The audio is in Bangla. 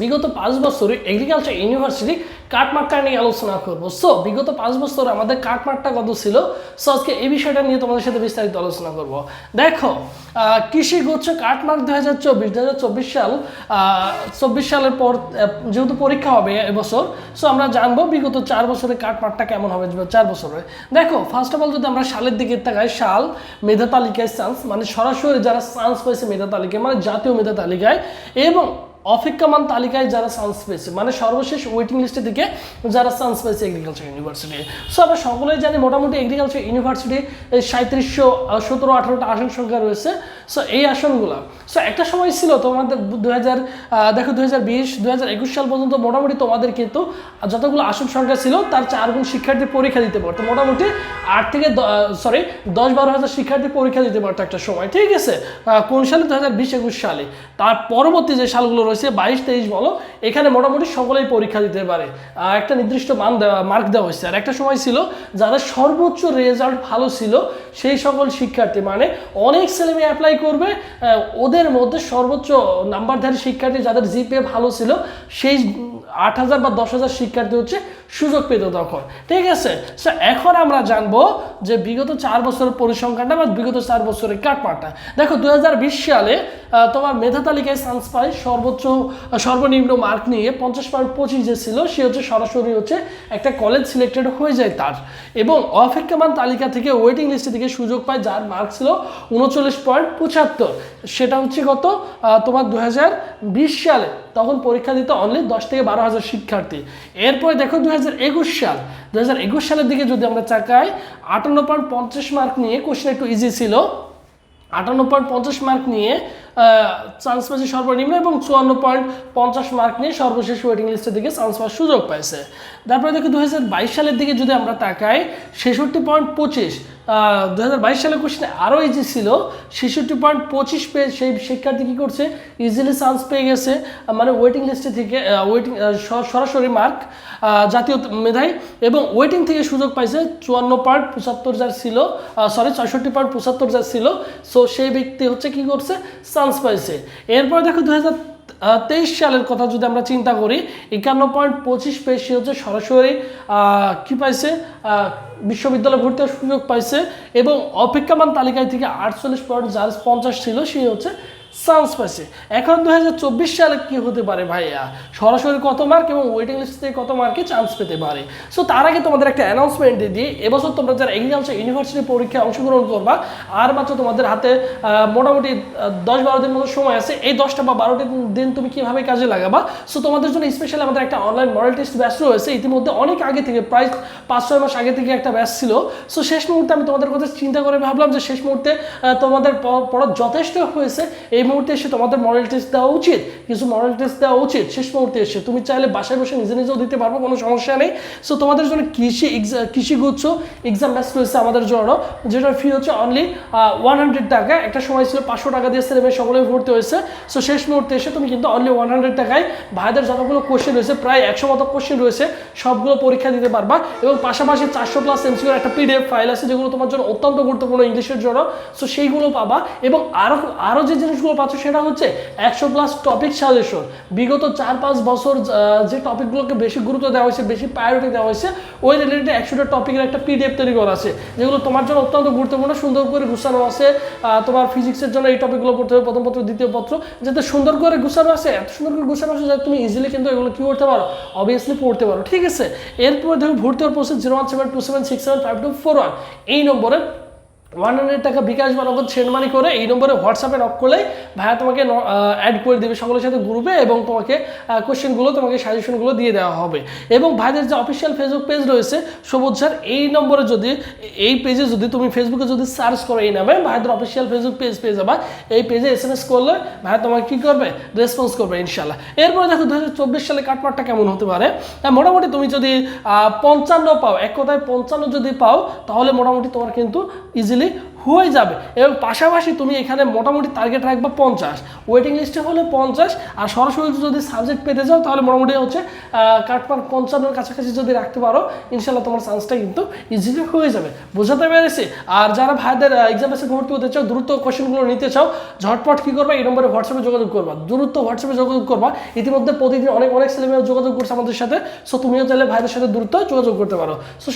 বিগত পাঁচ বছরে এগ্রিকালচার ইউনিভার্সিটি কাটমার্কটা নিয়ে আলোচনা করব। সো বিগত পাঁচ বছর আমাদের কাটমার্কটা কত ছিল? সো আজকে এই বিষয়টা নিয়ে তোমাদের সাথে বিস্তারিত আলোচনা করব। দেখো কৃষি গুচ্ছ কাটমার্ক দু হাজার চব্বিশ দু হাজার চব্বিশ সাল চব্বিশ সালের পর যেহেতু পরীক্ষা হবে এবছর সো আমরা জানব বিগত চার বছরে কাটমার্কটা কেমন হবে চার বছরে। দেখো ফার্স্ট অফ অল যদি আমরা সালের দিকে তাকাই, সাল মেধা তালিকায় চান্স মানে সরাসরি যারা চান্স পেয়েছে মেধা তালিকায় মানে জাতীয় মেধা তালিকায়, এবং অপেক্ষামান তালিকায় যারা চান্স পেয়েছে মানে সর্বশেষ ওয়েটিং লিস্টের দিকে যারা চান্স পেয়েছে এগ্রিকালচার ইউনিভার্সিটি সো আমরা সকলেই জানি মোটামুটি এগ্রিকালচার ইউনিভার্সিটি সাঁত্রিশশো সতেরো, আঠারোটা আসন সংখ্যা রয়েছে। সো এই আসনগুলো সো একটা সময় ছিল তোমাদের দু হাজার দেখো দু হাজার বিশ দু হাজার একুশ সাল পর্যন্ত মোটামুটি তোমাদের কিন্তু যতগুলো আসন সংখ্যা ছিল, তার চার গুণ শিক্ষার্থী পরীক্ষা দিতে পারতো। মোটামুটি আট থেকে সরি দশ বারো হাজার শিক্ষার্থী পরীক্ষা দিতে পারতো একটা সময়, ঠিক আছে? কোন সালে? দু হাজার বিশ, একুশ সালে। তার পরবর্তী যে সালগুলো রয়েছে বাইশ, তেইশ, বলো। এখানে মোটামুটি সকলেই পরীক্ষা দিতে পারে। একটা নির্দিষ্ট মান দেওয়া মার্ক দেওয়া হয়েছে। আর একটা সময় ছিল যাদের সর্বোচ্চ রেজাল্ট ভালো ছিল, সেই সকল শিক্ষার্থী মানে অনেক ছেলে মেয়ে অ্যাপ্লাই করবে ওদের মধ্যে সর্বোচ্চ নাম্বারধারী শিক্ষার্থী যাদের জিপিএ ভালো ছিল, সেই আট হাজার বা দশ হাজার শিক্ষার্থী হচ্ছে সুযোগ পেত তখন। ঠিক আছে? এখন আমরা জানব যে বিগত চার বছরের পরিসংখ্যানটা বা বিগত চার বছরের কাটমাটা দেখো, দুই হাজার বিশ সালে তোমার মেধা তালিকায় চান্স পায় সর্বোচ্চ সর্বনিম্ন মার্ক নিয়ে, পঞ্চাশ পয়েন্ট পঁচিশ যে ছিল, সে হচ্ছে সরাসরি হচ্ছে একটা কলেজ সিলেক্টেড হয়ে যায় তার। এবং অপেক্ষামান তালিকা থেকে ওয়েটিং লিস্টে থেকে সুযোগ পায় যার মার্ক ছিল উনচল্লিশ পয়েন্ট পঁচাত্তর। সেটা হচ্ছে কত? তোমার দু হাজার বিশ সালে তখন পরীক্ষা দিতে অনলি দশ থেকে বারো হাজার শিক্ষার্থী। এরপরে দেখো দু হাজার একুশ সাল। দু হাজার একুশ সালের দিকে যদি আমরা চাকাই, আটান্ন পয়েন্ট পঞ্চাশ মার্ক নিয়ে কোশ্চেন একটু ইজি ছিল। আটান্ন পয়েন্ট পঞ্চাশ মার্ক নিয়ে চান্স পেয়েছে সর্বনিম্ন এবং চুয়ান্ন পয়েন্ট পঞ্চাশ মার্ক নিয়ে সর্বশেষ ওয়েটিং লিস্টের দিকে চান্স পাওয়ার সুযোগ পাইছে। তারপরে দেখো দু সালের দিকে যদি আমরা তাকাই, ছেষট্টি পয়েন্ট পঁচিশ দু হাজার বাইশ সালের কোশ্চেনে আরও ইজি ছিল। ছেষট্টি পয়েন্ট পঁচিশ পেয়ে সেই শিক্ষার্থী কী করছে? ইজিলি চান্স পেয়ে গেছে। মানে ওয়েটিং লিস্টে থেকে ওয়েটিং সরাসরি মার্ক জাতীয় মেধায় এবং ওয়েটিং থেকে সুযোগ পাইছে চুয়ান্ন পয়েন্ট পঁচাত্তর যার ছিল সরি ছয়ষট্টি পয়েন্ট পঁচাত্তর যার ছিল। সো সেই ব্যক্তি হচ্ছে কি করছে? চান্স পাইছে। এরপর দেখো দু তেইশ সালের কথা যদি আমরা চিন্তা করি, একান্ন পয়েন্ট পঁচিশ সে হচ্ছে সরাসরি কি পাইছে? বিশ্ববিদ্যালয়ে ভর্তি সুযোগ পাইছে এবং অপেক্ষামান তালিকায় থেকে আটচল্লিশ পয়েন্ট যার পঞ্চাশ ছিল, সে হচ্ছে চান্স পাইছে এখন দু হাজার চব্বিশ সালে কি হতে পারে ভাইয়া? সরাসরি কত মার্ক এবং ওয়েটিং লিস্ট থেকে কত মার্কে চান্স পেতে পারে? সো তার আগে তোমাদের একটা অ্যানাউন্সমেন্ট দিয়ে দিই। এবছর তোমরা যারা এগ্রিকালচার ইউনিভার্সিটি পরীক্ষায় অংশগ্রহণ করবা, আর মাত্র তোমাদের হাতে মোটামুটি দশ বারো দিন মতো সময় আছে। এই দশটা বা বারোটি দিন তুমি কীভাবে কাজে লাগাবা? সো তোমাদের জন্য স্পেশালি আমাদের একটা অনলাইন মডেল টেস্ট ব্যাচ রয়েছে। ইতিমধ্যে অনেক আগে থেকে, প্রায় পাঁচ ছয় মাস আগে থেকে একটা ব্যাচ ছিল। সো শেষ মুহূর্তে আমি তোমাদের কথা চিন্তা করে ভাবলাম যে শেষ মুহূর্তে তোমাদের পড়া যথেষ্ট হয়েছে। এই মুহূর্তে এসে তোমাদের মডেল টেস্ট দেওয়া উচিত, কিছু মডেল টেস্ট দেওয়া উচিত। শেষ মুহূর্তে এসে তুমি চাইলে বাসায় বসে নিজে নিজেও দিতে পারব, কোনো সমস্যা নেই। সো তোমাদের জন্য কৃষি exa- কৃষি এক্সাম ব্যাচ রয়েছে আমাদের জন্য, যেটার ফি হচ্ছে অনলি ওয়ান হান্ড্রেড টাকা। একটা সময় ছিল পাঁচশো টাকা দিয়ে ছেলে মেয়ে সকলে ভর্তি হয়েছে। সো শেষ মুহূর্তে এসে তুমি কিন্তু অনলি ওয়ান হান্ড্রেড টাকায় ভাইদের যতগুলো কোশ্চেন রয়েছে, প্রায় একশো মতো কোশ্চেন রয়েছে, সবগুলো পরীক্ষা দিতে পারবা। এবং পাশাপাশি চারশো প্লাস এমসিউর একটা পিডিএফ ফাইল আছে, যেগুলো তোমার জন্য অত্যন্ত গুরুত্বপূর্ণ ইংলিশের জন্য। সো সেইগুলো পাবা। এবং আরও আরও যে জিনিসগুলো পাচ্ছ সেটা হচ্ছে একশো প্লাস টপিক সাজেশন বিগত চার পাঁচ বছর যে টপিকগুলোকে বেশি গুরুত্ব দেওয়া হয়েছে, বেশি প্রায়োরিটি দেওয়া হয়েছে, ওই রিলেটেড একশোটা টপিকের একটা পিডিএফ তৈরি করা আছে, যেগুলো তোমার জন্য অত্যন্ত গুরুত্বপূর্ণ, সুন্দর করে গুছানো আছে তোমার ফিজিক্সের জন্য এই টপিকগুলো পড়তে হবে, প্রথম পত্র, দ্বিতীয় পত্র, যাতে সুন্দর করে গুছানো আছে, এত সুন্দর করে গুছানো আছে যাতে তুমি ইজিলি কিন্তু এগুলো কি করতে পারো? অবভিয়াসলি পড়তে পারো, ঠিক আছে? এরপর দেখো ভর্তি হওয়ার process zero one seven two seven six seven five two four one এই নম্বরে ওয়ান হান্ড্রেড টাকা বিকাশ বা নগদ সেন্ড মানি করে এই নম্বরে হোয়াটসঅ্যাপে নক করলেই ভাইয়া তোমাকে অ্যাড করে দেবে সকলের সাথে গ্রুপে এবং তোমাকে কোশ্চেনগুলো তোমাকে সাজেশনগুলো দিয়ে দেওয়া হবে। এবং ভাইদের যে অফিসিয়াল ফেসবুক পেজ রয়েছে, সবুজ স্যার, এই নম্বরে যদি, এই পেজে যদি তুমি ফেসবুকে যদি সার্চ করো এই নামে, ভাইদের অফিসিয়াল ফেসবুক পেজ পেয়ে যাবা। এই পেজে এস এম এস করলে ভাইয়া তোমাকে কী করবে? রেসপন্স করবে ইনশাল্লাহ এরপরে দেখো দু হাজার চব্বিশ সালে কাটমারটা কেমন হতে পারে? মোটামুটি তুমি যদি পঞ্চান্ন পাও, এক কথায় পঞ্চান্ন যদি পাও, তাহলে মোটামুটি তোমার কিন্তু ইজিলি হয়ে যাবে। এবং পাশাপাশি তুমি এখানে মোটামুটি টার্গেট রাখবে পঞ্চাশ। ওয়েটিং লিস্টে হলে পঞ্চাশ, আর সরাসরি যদি সাবজেক্ট পেতে যাও তাহলে মোটামুটি হচ্ছে কাটমার্ক পঞ্চান্নর কাছাকাছি যদি রাখতে পারো ইনশাল্লাহ তোমার চান্সটা কিন্তু ইজিলি হয়ে যাবে। বোঝাতে পেরেছি? আর যারা ভাইদের এক্সাম এসে ভর্তি হতে চাও, দ্রুত কোশ্চেনগুলো নিতে চাও, ঝটপট কী করবা? এই নম্বরে হোয়াটসঅ্যাপে যোগাযোগ করবা। দ্রুত হোয়াটসঅ্যাপে যোগাযোগ করবা। ইতিমধ্যে প্রতিদিন অনেক অনেক ছেলেমেয়ে যোগাযোগ করছে আমাদের সাথে। সো তুমিও চাইলে ভাইদের সাথে দ্রুত যোগাযোগ করতে পারো। সো